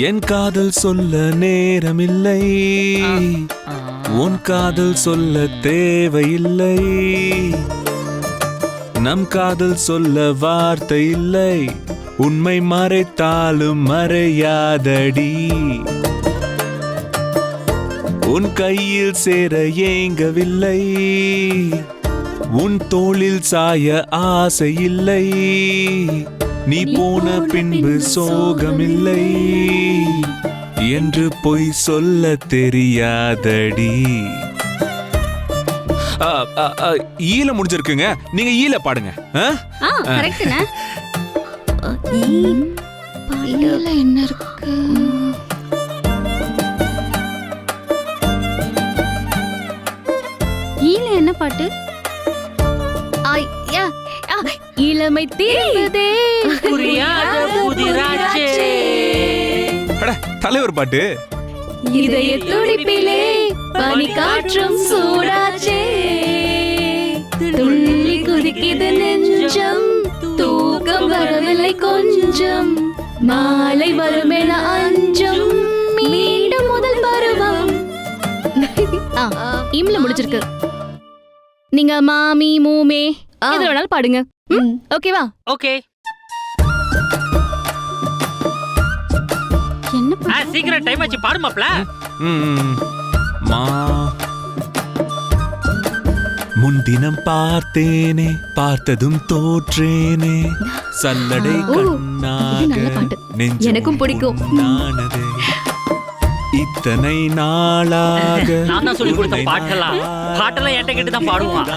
என் காதல் சொல்ல நேரமில்லை. உன் காதல் சொல்ல தேவையில்லை. நம் காதல் சொல்ல வார்த்தை இல்லை. உண்மை மறைத்தாலும் மறையாதடி. உன் கையில் சேர ஏங்கவில்லை. உன் தோளில் சாய ஆசை இல்லை. நீ போன பின்பு சோகமில்லை. என்று பொய் சொல்ல தெரியாதடி. ஆ, ஆ, ஆ, ஈல முடிஞ்சிருக்குங்க. நீங்க ஈல பாடுங்க. என்ன இருக்கு? ஈல என்ன பாட்டு? இளமை தீர்ந்ததே தலைவர் பாட்டு. இதய துடிப்பிலே பனி காற்றும் சூடாச்சே. துள்ளி குதிக்குது நெஞ்சம் தூக்கம் வரவில்லை கொஞ்சம். மாலை வருமென அஞ்சம் மீண்டும் முதல் பருவம். ஆ, இம்ல முடிச்சிருக்கு. நீங்க மாமி மூமே. எது வேணாலும் பாடுங்க. ஓகேவா ஓகே என்ன ஆ சீக்கிரம் டைம் ஆச்சு. பாடுமாப்ல ம், முன்தினம் பார்த்தேனே பார்த்ததும் தோற்றேனே. சல்லடை கண்ணாக எனக்கும் பிடிக்கும். பொன்னானதே. இத்தனை நாளாக நான் தான் சொல்லிக் கொடுத்த பாட்டெல்லாம். பாட்டெல்லாம் என்கிட்ட கேட்டு தான் பாடுவான்.